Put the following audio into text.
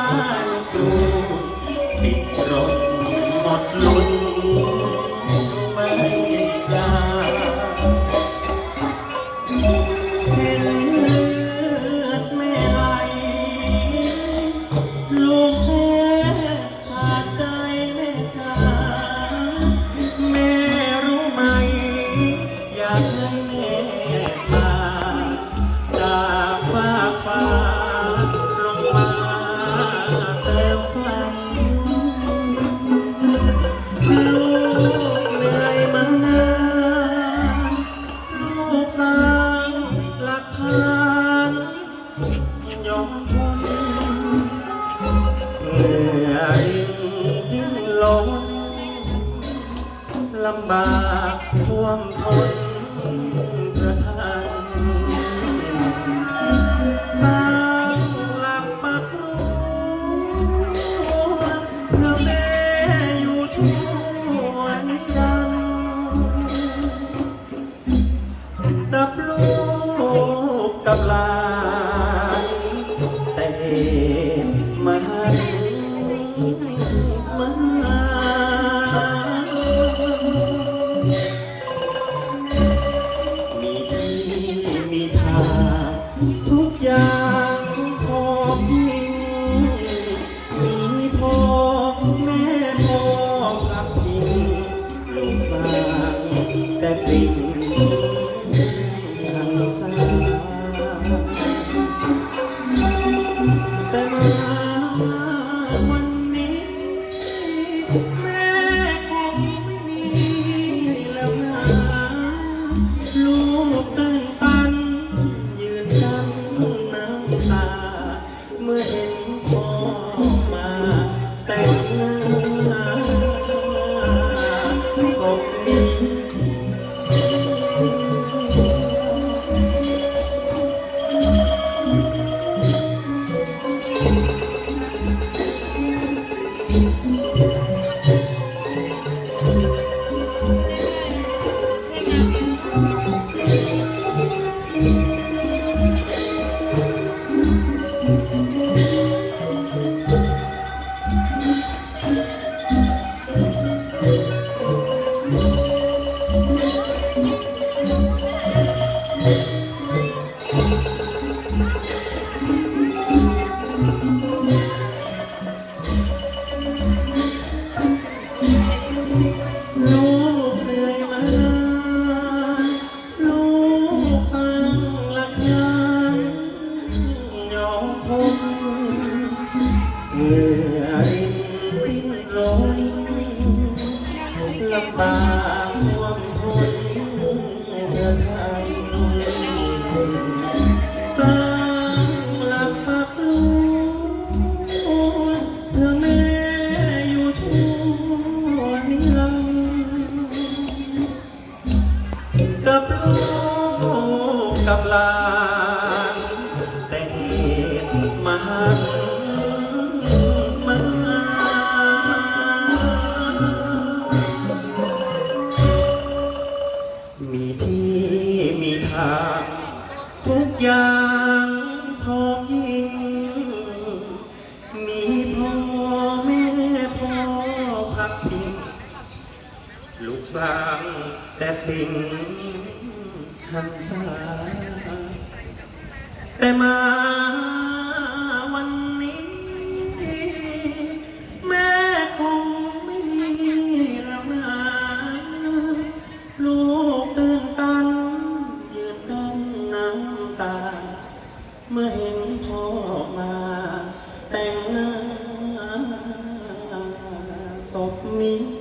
ลำตูติดรถหลุนไม่ยากเห็เลือดไม่ไหลลูกแท้ขาดใจแม่จ๋าแม่รู้ไหม อยากให้ ใดิ้นลนลำบาก สร้างแต่สิ่ง তুমি วมทุนเธอ อย่างพอเพีงมีพ่อแม่พ่อพักพิงลูกสร้างแต่สิ่งทันสาแต่มา me.